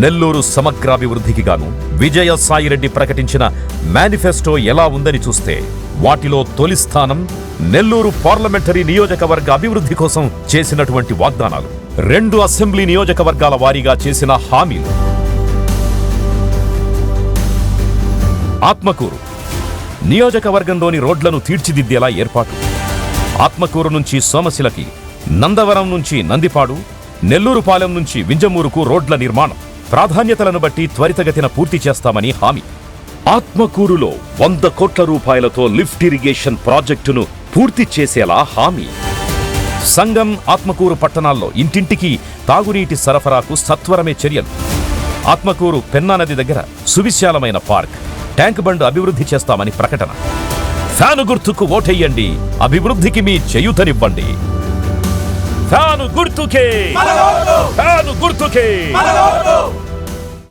నెల్లూరు సమగ్రాభివృద్ధికి గాను విజయ సాయిరెడ్డి ప్రకటించిన మేనిఫెస్టో ఎలా ఉందని చూస్తే వాటిలో తొలి స్థానం నెల్లూరు పార్లమెంటరీ నియోజకవర్గ అభివృద్ధి కోసం చేసినటువంటి వాగ్దానాలు. రెండు అసెంబ్లీ నియోజకవర్గాల వారీగా చేసిన హామీలు. ఆత్మకూరు. నియోజకవర్గంలోని రోడ్లను తీర్చిదిద్దేలా ఏర్పాటు. ఆత్మకూరు నుంచి సోమశిలకి నందవరం నుంచి నందిపాడు నెల్లూరుపాలెం నుంచి వింజమూరుకు రోడ్ల నిర్మాణం. ప్రాధాన్యతలను బట్టి త్వరితగతిన పూర్తి చేస్తామని హామీ. ఆత్మకూరులో వంద కోట్ల రూపాయలతో లిఫ్ట్ ఇరిగేషన్ ప్రాజెక్టును పూర్తి చేసేలా హామీ. సంగం ఆత్మకూరు పట్టణాల్లో ఇంటింటికి తాగునీటి సరఫరాకు సత్వరమే చర్యలు. ఆత్మకూరు పెన్నా నది దగ్గర సువిశాలమైన పార్క్ ట్యాంక్ బండ్ అభివృద్ధి చేస్తామని ప్రకటన. ఫ్యాను గుర్తుకు ఓటెయ్యండి అభివృద్ధికి మీ చేయూతనివ్వండి. ఫ్యాను గుర్తుకే! ఫ్యాను గుర్తుకే!